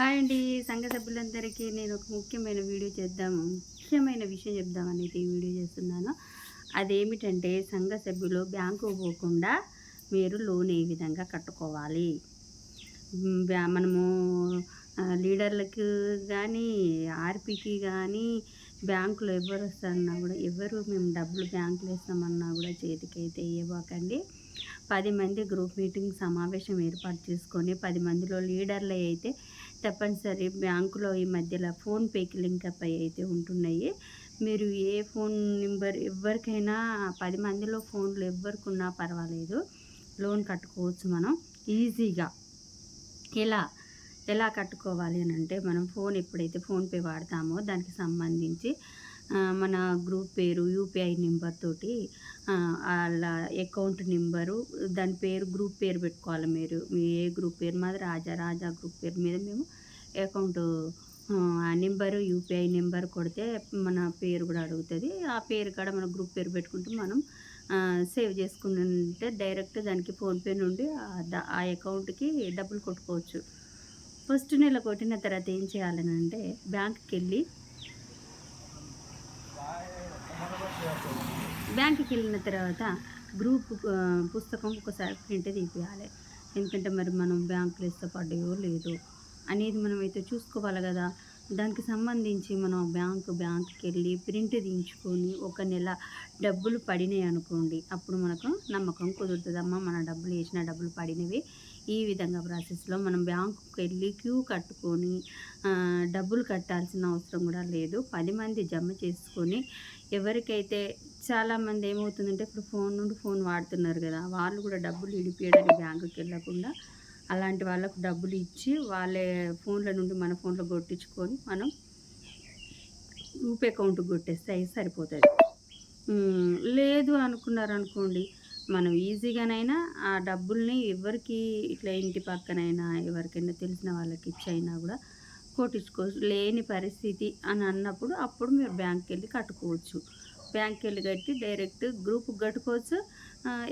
Hi అండి. సంఘ సభ్యులందరికీ నేను ఒక ముఖ్యమైన వీడియో చేద్దాము ముఖ్యమైన విషయం చెప్దామని ఈ వీడియో చేస్తున్నాను. అదేమిటంటే సంఘ సభ్యులు బ్యాంకు పోకుండా మీరు లోన్ ఏ విధంగా కట్టుకోవాలి? మనము లీడర్లకు కానీ ఆర్పీకి కానీ బ్యాంకులో ఎవరు వస్తారన్నా కూడా ఎవరు మేము డబ్బులు బ్యాంకులో వేస్తామన్నా కూడా చేతికైతే ఇవ్వకండి. పది మంది గ్రూప్ మీటింగ్ సమావేశం ఏర్పాటు చేసుకొని పది మందిలో లీడర్లు అయితే తప్పనిసరి బ్యాంకులో ఈ మధ్యలో ఫోన్పేకి లింక్ అప్ అయ్యి అయితే ఉంటున్నాయి. మీరు ఏ ఫోన్ నెంబర్ ఎవరికైనా పది మందిలో ఫోన్లు ఎవరికున్నా పర్వాలేదు లోన్ కట్టుకోవచ్చు మనం. ఈజీగా. ఎలా? ఎలా కట్టుకోవాలి అని అంటే మనం ఫోన్ ఎప్పుడైతే ఫోన్పే వాడతామో దానికి సంబంధించి మన గ్రూప్ పేరు యూపీఐ నెంబర్ తోటి వాళ్ళ అకౌంట్ నెంబరు దాని పేరు గ్రూప్ పేరు పెట్టుకోవాలి మీరు. మీ ఏ గ్రూప్ పేరు మాది రాజా రాజా గ్రూప్ పేరు మీద మేము అకౌంట్ ఆ నెంబరు యూపీఐ నెంబర్ కొడితే మన పేరు కూడా అడుగుతుంది. ఆ పేరు కాడ మన గ్రూప్ పేరు పెట్టుకుంటే మనం సేవ్ చేసుకుంటే డైరెక్ట్ దానికి ఫోన్పే నుండి ఆ ఆ అకౌంట్కి డబ్బులు కొట్టుకోవచ్చు. ఫస్ట్ నెల కొట్టిన తర్వాత ఏం చేయాలని అంటే బ్యాంక్కి వెళ్ళి బ్యాంక్కి వెళ్ళిన తర్వాత గ్రూప్ పుస్తకం ఒకసారి ప్రింట్ తీపియాలి. ఎందుకంటే మరి మనం బ్యాంకులు ఇష్టపడ్డాయో లేదో అనేది మనం అయితే చూసుకోవాలి కదా. దానికి సంబంధించి మనం బ్యాంకు బ్యాంక్కి వెళ్ళి ప్రింట్ తీయించుకొని ఒక నెల డబ్బులు పడినాయి అనుకోండి అప్పుడు మనకు నమ్మకం కుదురుతుందమ్మా. మన డబ్బులు వేసిన డబ్బులు పడినవి. ఈ విధంగా ప్రాసెస్లో మనం బ్యాంకుకి వెళ్ళి క్యూ కట్టుకొని డబ్బులు కట్టాల్సిన అవసరం కూడా లేదు. పది మంది జమ చేసుకొని ఎవరికైతే చాలామంది ఏమవుతుందంటే ఇప్పుడు ఫోన్ నుండి ఫోన్ వాడుతున్నారు కదా వాళ్ళు కూడా డబ్బులు ఇడిపియడానికి బ్యాంకుకి వెళ్ళకుండా అలాంటి వాళ్ళకు డబ్బులు ఇచ్చి వాళ్ళే ఫోన్ల నుండి మన ఫోన్లో కొట్టించుకొని మనం రూపే అకౌంట్కి కొట్టేస్తే అవి సరిపోతుంది. లేదు అనుకున్నారు అనుకోండి మనం ఈజీగానైనా ఆ డబ్బుల్ని ఎవరికి ఇట్లా ఇంటి పక్కనైనా ఎవరికైనా తెలిసిన వాళ్ళకి ఇచ్చైనా కూడా కొట్టించుకోవచ్చు లేని పరిస్థితి అని అన్నప్పుడు అప్పుడు మీరు బ్యాంక్కి వెళ్ళి కట్టుకోవచ్చు. బ్యాంక్కి వెళ్ళి కట్టి డైరెక్ట్ గ్రూప్కి కట్టుకోవచ్చు.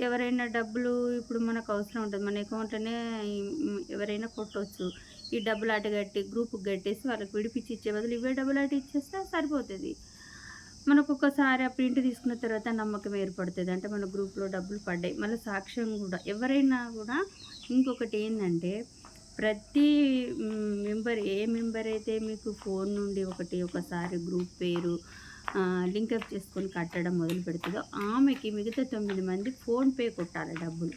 ఎవరైనా డబ్బులు ఇప్పుడు మనకు అవసరం ఉంటుంది. మన అకౌంట్లోనే ఎవరైనా కొట్టవచ్చు ఈ డబ్బులు అటు కట్టి గ్రూప్కి కట్టేసి వాళ్ళకి విడిపించి ఇచ్చే బదులు ఇవే డబ్బులు అటు ఇచ్చేస్తే సరిపోతుంది. మనకు ఒకసారి ఆ ప్రింట్ తీసుకున్న తర్వాత నమ్మకం ఏర్పడుతుంది. అంటే మన గ్రూప్లో డబ్బులు పడ్డాయి. మళ్ళీ సాక్ష్యం కూడా. ఎవరైనా కూడా ఇంకొకటి ఏంటంటే ప్రతి మెంబర్ ఏ మెంబర్ అయితే మీకు ఫోన్ నుండి ఒకటి ఒకసారి గ్రూప్ పేరు లింకప్ చేసుకొని కట్టడం మొదలు పెడుతుందో ఆమెకి మిగతా తొమ్మిది మంది ఫోన్పే కొట్టాలి డబ్బులు.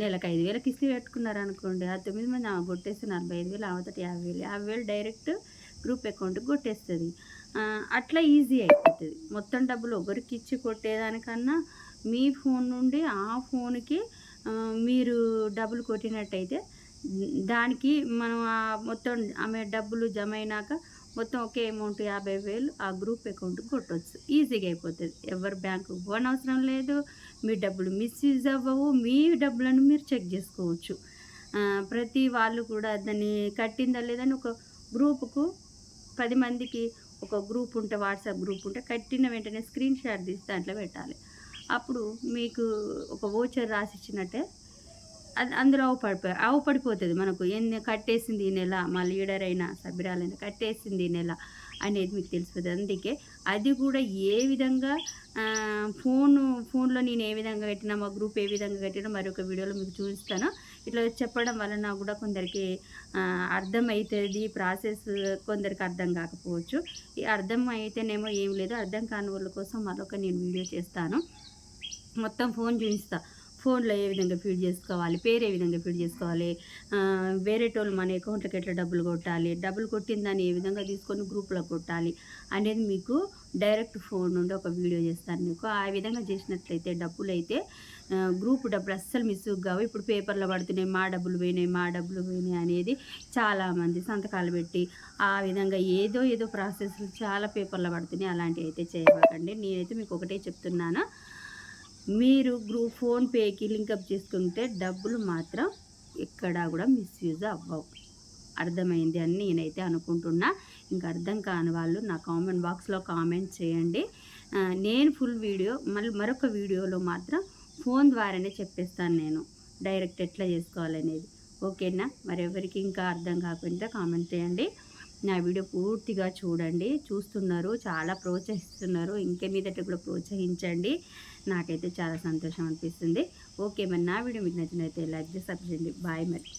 నెలకు ఐదు వేలకు ఇస్తే పెట్టుకున్నారు అనుకోండి ఆ తొమ్మిది మంది ఆమె కొట్టేస్తే నలభై ఐదు వేలు అవతటి యాభై వేలు యాభై వేలు డైరెక్ట్ గ్రూప్ అకౌంట్కి కొట్టేస్తుంది. అట్లా ఈజీ అయిపోతుంది. మొత్తం డబ్బులు ఒకరికి ఇచ్చి కొట్టేదానికన్నా మీ ఫోన్ నుండి ఆ ఫోన్కి మీరు డబ్బులు కొట్టినట్టయితే దానికి మనం ఆ మొత్తం ఆమె డబ్బులు జమ అయినాక మొత్తం ఒకే అమౌంట్ యాభై వేలు ఆ గ్రూప్ అకౌంట్కి కొట్టవచ్చు ఈజీగా అయిపోతుంది. ఎవరు బ్యాంకుకి పోనవసరం లేదు. మీ డబ్బులు మిస్యూజ్ అవ్వవు. మీ డబ్బులను మీరు చెక్ చేసుకోవచ్చు. ప్రతి వాళ్ళు కూడా దాన్ని కట్టిందా లేదని ఒక గ్రూపుకు పది మందికి ఒక గ్రూప్ ఉంటే వాట్సాప్ గ్రూప్ ఉంటే కట్టిన వెంటనే స్క్రీన్ షాట్ తీసి దాంట్లో పెట్టాలి. అప్పుడు మీకు ఒక ఓచర్ రాసి ఇచ్చినట్టే అందులో ఆవు పడిపోయి ఆవు పడిపోతుంది మనకు. ఎన్ని కట్టేసింది ఈ నెల మా లీడర్ అయినా సభ్యురాలైనా కట్టేసింది ఈ నెల అనేది మీకు తెలిసిపోతుంది. అందుకే అది కూడా ఏ విధంగా ఫోన్ ఫోన్లో నేను ఏ విధంగా కట్టినా మా గ్రూప్ ఏ విధంగా కట్టినా మరి ఒక వీడియోలో మీకు చూపిస్తాను. ఇట్లా చెప్పడం వలన కూడా కొందరికి అర్థమవుతుంది ప్రాసెస్ కొందరికి అర్థం కాకపోవచ్చు. ఈ అర్థం అయితేనేమో ఏం లేదు అర్థం కాని వాళ్ళ కోసం మరొక నేను వీడియో చేస్తాను. మొత్తం ఫోన్ చూపిస్తాను ఫోన్లో ఏ విధంగా ఫీడ్ చేసుకోవాలి పేరు ఏ విధంగా ఫీడ్ చేసుకోవాలి వేరే వేరేటోళ్ళు మన అకౌంట్లోకి ఎట్లా డబ్బులు కొట్టాలి డబ్బులు కొట్టిన దాన్ని ఏ విధంగా తీసుకొని గ్రూప్లో కొట్టాలి అనేది మీకు డైరెక్ట్ ఫోన్ నుండి ఒక వీడియో చేస్తాను మీకు. ఆ విధంగా చేసినట్లయితే డబ్బులు అయితే గ్రూప్ డబ్బులు అస్సలు మిస్ కావు. ఇప్పుడు పేపర్లో పడుతున్నాయి మా డబ్బులు పోయినాయి మా డబ్బులు పోయినాయి అనేది చాలామంది సంతకాలు పెట్టి ఆ విధంగా ఏదో ఏదో ప్రాసెస్లు చాలా పేపర్లో పడుతున్నాయి. అలాంటివి అయితే చేయబాకండి నేనైతే మీకు ఒకటే చెప్తున్నాను. మీరు గ్రూప్ ఫోన్పేకి లింకప్ చేసుకుంటే డబ్బులు మాత్రం ఎక్కడా కూడా మిస్యూజ్ అవ్వవు. అర్థమైంది అని నేనైతే అనుకుంటున్నా. ఇంకా అర్థం కాని వాళ్ళు నా కామెంట్ బాక్స్లో కామెంట్ చేయండి. నేను ఫుల్ వీడియో మళ్ళీ మరొక వీడియోలో మాత్రం ఫోన్ ద్వారానే చెప్పేస్తాను నేను. డైరెక్ట్ ఎట్లా చేసుకోవాలనేది. ఓకేనా? మరెవరికి ఇంకా అర్థం కాకుండా కామెంట్ చేయండి. నా వీడియో పూర్తిగా చూడండి. చూస్తున్నారు చాలా ప్రోత్సహిస్తున్నారు. ఇంకే మీదట కూడా ప్రోత్సహించండి. నాకైతే చాలా సంతోషం అనిపిస్తుంది. ఓకే మరి నా వీడియో మీకు నచ్చినైతే లైక్ చేసి సబ్స్క్రైబ్ చేయండి. బాయ్ మరి.